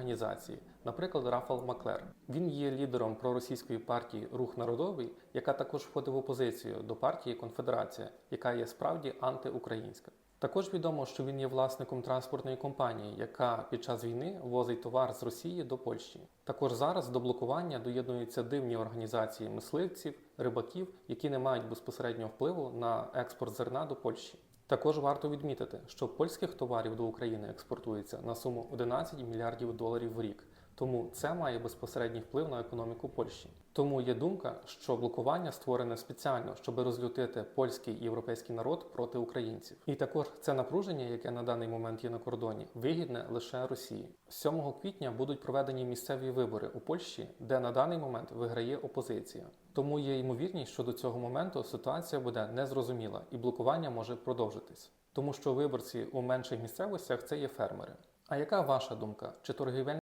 організації, наприклад, Рафал Маклер. Він є лідером проросійської партії Рух Народовий, яка також входить в опозицію до партії Конфедерація, яка є справді антиукраїнська. Також відомо, що він є власником транспортної компанії, яка під час війни возить товар з Росії до Польщі. Також зараз до блокування доєднуються дивні організації мисливців, рибаків, які не мають безпосереднього впливу на експорт зерна до Польщі. Також варто відмітити, що польських товарів до України експортується на суму 11 мільярдів доларів в рік. Тому це має безпосередній вплив на економіку Польщі. Тому є думка, що блокування створене спеціально, щоб розлютити польський і європейський народ проти українців. І також це напруження, яке на даний момент є на кордоні, вигідне лише Росії. 7 квітня будуть проведені місцеві вибори у Польщі, де на даний момент виграє опозиція. Тому є ймовірність, що до цього моменту ситуація буде незрозуміла і блокування може продовжитись, тому що виборці у менших місцевостях це є фермери. А яка ваша думка? Чи торгівельні